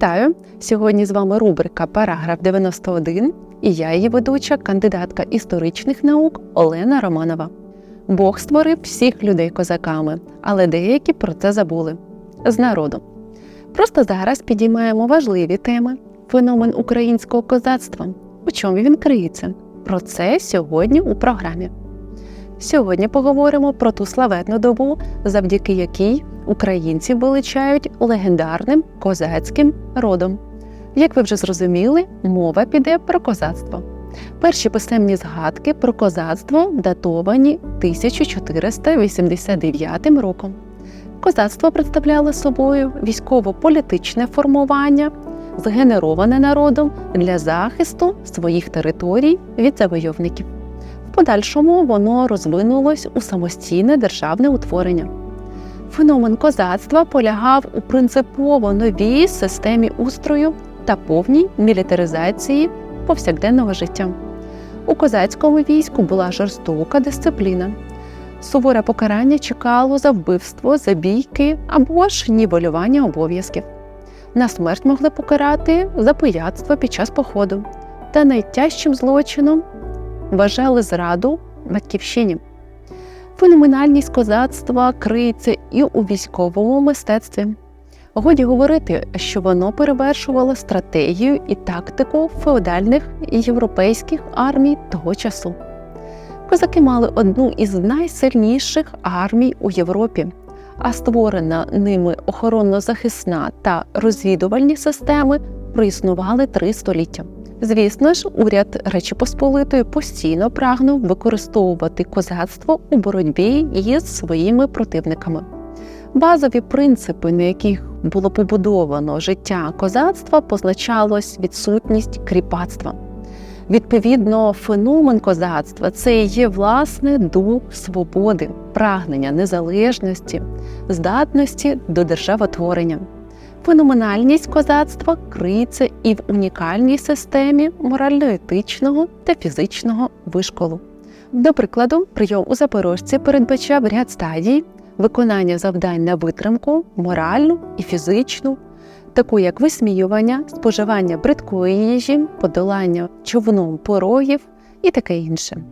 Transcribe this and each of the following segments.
Вітаю! Сьогодні з вами рубрика Параграф 91 і я її ведуча, кандидатка історичних наук Олена Романова. Бог створив всіх людей козаками, але деякі про це забули з народу. Просто зараз підіймаємо важливі теми: феномен українського козацтва. У чому він криється? Про це сьогодні у програмі. Сьогодні поговоримо про ту славетну добу, завдяки якій українці величають легендарним козацьким родом. Як ви вже зрозуміли, мова піде про козацтво. Перші писемні згадки про козацтво датовані 1489 роком. Козацтво представляло собою військово-політичне формування, згенероване народом для захисту своїх територій від завойовників. В подальшому воно розвинулось у самостійне державне утворення. Феномен козацтва полягав у принципово новій системі устрою та повній мілітаризації повсякденного життя. У козацькому війську була жорстока дисципліна. Суворе покарання чекало за вбивство, забійки або ж нівелювання обов'язків. На смерть могли покарати за пияцтво під час походу, та найтяжчим злочином вважали зраду батьківщині. Феноменальність козацтва криється і у військовому мистецтві. Годі говорити, що воно перевершувало стратегію і тактику феодальних і європейських армій того часу. Козаки мали одну із найсильніших армій у Європі, а створена ними охоронно-захисна та розвідувальні системи проіснували три століття. Звісно ж, уряд Речі Посполитої постійно прагнув використовувати козацтво у боротьбі із своїми противниками. Базові принципи, на яких було побудовано життя козацтва, позначалось відсутність кріпацтва. Відповідно, феномен козацтва це є власне дух свободи, прагнення незалежності, здатності до державотворення. Феноменальність козацтва криється і в унікальній системі морально-етичного та фізичного вишколу. До прикладу, прийом у запорожці передбачав ряд стадій виконання завдань на витримку, моральну і фізичну, таку як висміювання, споживання бридкої їжі, подолання човном порогів і таке інше.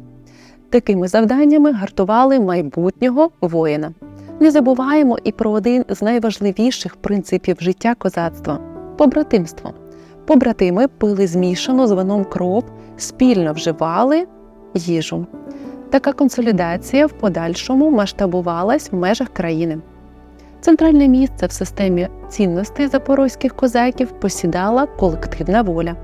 Такими завданнями гартували майбутнього воїна. Не забуваємо і про один з найважливіших принципів життя козацтва побратимство. Побратими пили змішану з вином кров, спільно вживали їжу. Така консолідація в подальшому масштабувалась в межах країни. Центральне місце в системі цінностей запорозьких козаків посідала колективна воля.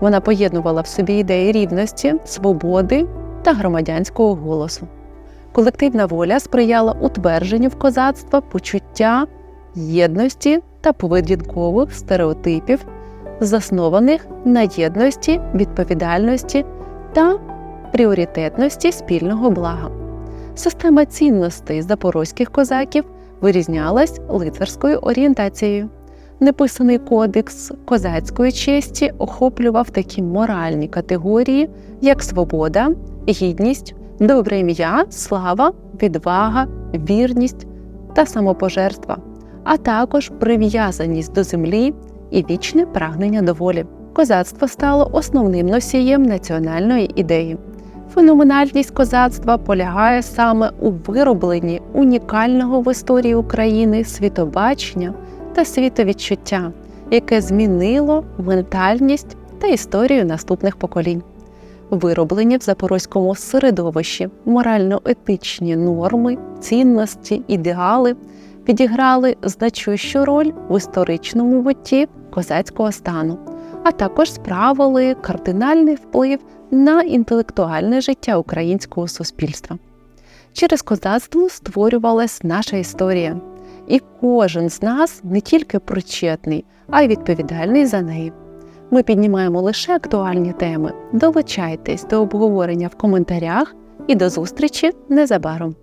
Вона поєднувала в собі ідеї рівності, свободи та громадянського голосу. Колективна воля сприяла утвердженню в козацтва почуття єдності та поведінкових стереотипів, заснованих на єдності, відповідальності та пріоритетності спільного блага. Система цінностей запорозьких козаків вирізнялась лицарською орієнтацією. Неписаний кодекс козацької честі охоплював такі моральні категорії, як свобода, гідність, добре ім'я, слава, відвага, вірність та самопожертва, а також прив'язаність до землі і вічне прагнення до волі. Козацтво стало основним носієм національної ідеї. Феноменальність козацтва полягає саме у виробленні унікального в історії України світобачення та світовідчуття, яке змінило ментальність та історію наступних поколінь. Вироблені в запорозькому середовищі морально-етичні норми, цінності, ідеали відіграли значущу роль в історичному бутті козацького стану, а також справили кардинальний вплив на інтелектуальне життя українського суспільства. Через козацтво створювалась наша історія, і кожен з нас не тільки причетний, а й відповідальний за неї. Ми піднімаємо лише актуальні теми. Долучайтесь до обговорення в коментарях і до зустрічі незабаром.